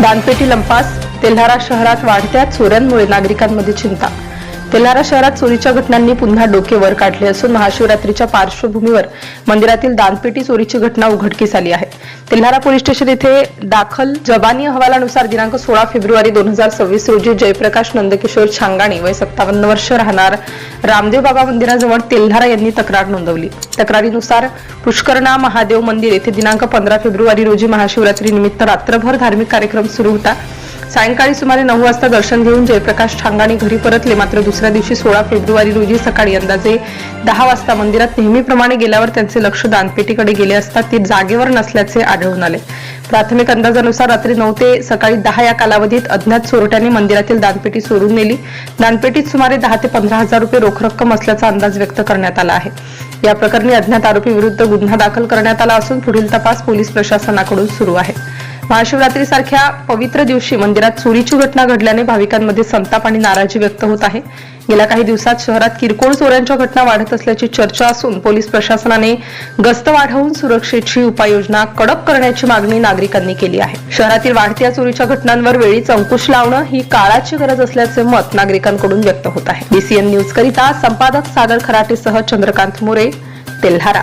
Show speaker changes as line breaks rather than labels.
दानपेटी लंपास तेल्हारा शहरात वाढत्या चोऱ्यांमुळे नागरिकांमध्ये चिंता. तेल्हारा शहरात चोरीच्या घटनांनी पुन्हा डोके वर काढले असून महाशिवरात्रीच्या पार्श्वभूमीवर मंदिरातील दानपेटी चोरीची घटना उघडकीस आली आहे. तेल्हारा पोलीस स्टेशन येथे दाखल जबानी अहवालानुसार दिनांक सोळा फेब्रुवारी दोन हजार सव्वीस रोजी जयप्रकाश नंदकिशोर छांगाणी वय सत्तावन्न वर्ष राहणार रामदेव बाबा मंदिराजवळ तेल्हारा यांनी तक्रार नोंदवली. तक्रारीनुसार पुष्करणा महादेव मंदिर येथे दिनांक पंधरा फेब्रुवारी रोजी महाशिवरात्री निमित्त रात्रभर धार्मिक कार्यक्रम सुरू होता. सायंकाळी सुमारे नऊ वाजता दर्शन घेऊन जयप्रकाश ठांगाणी घरी परतले. मात्र दुसऱ्या दिवशी सोळा फेब्रुवारी रोजी सकाळी अंदाजे दहा वाजता मंदिरात नेहमीप्रमाणे गेल्यावर त्यांचे लक्ष दानपेटीकडे गेले असता ती जागेवर नसल्याचे आढळून आले. प्राथमिक अंदाजानुसार रात्री नऊ ते सकाळी दहा या कालावधीत अज्ञात चोरट्यांनी मंदिरातील दानपेटी चोरून नेली. दानपेटीत सुमारे दहा ते पंधरा हजार रुपये रोख रक्कम असल्याचा अंदाज व्यक्त करण्यात आला आहे. या प्रकरणी अज्ञात आरोपी विरुद्ध गुन्हा दाखल करण्यात आला असून पुढील तपास पोलीस प्रशासनाकडून सुरू आहे. महाशिवरात्रीसारख्या पवित्र दिवशी मंदिरात चोरीची घटना घडल्याने भाविकांमध्ये संताप आणि नाराजी व्यक्त होत आहे. गेल्या काही दिवसात शहरात किरकोळ चोऱ्यांच्या घटना वाढत असल्याची चर्चा असून पोलीस प्रशासनाने गस्त वाढवून सुरक्षेची उपाययोजना कडक करण्याची मागणी नागरिकांनी केली आहे. शहरातील वाढत्या चोरीच्या घटनांवर वेळीच अंकुश लावणं ही काळाची गरज असल्याचे मत नागरिकांकडून व्यक्त होत आहे. बीसीएन न्यूज करिता संपादक सागर खराटेसह चंद्रकांत मोरे तेल्हारा.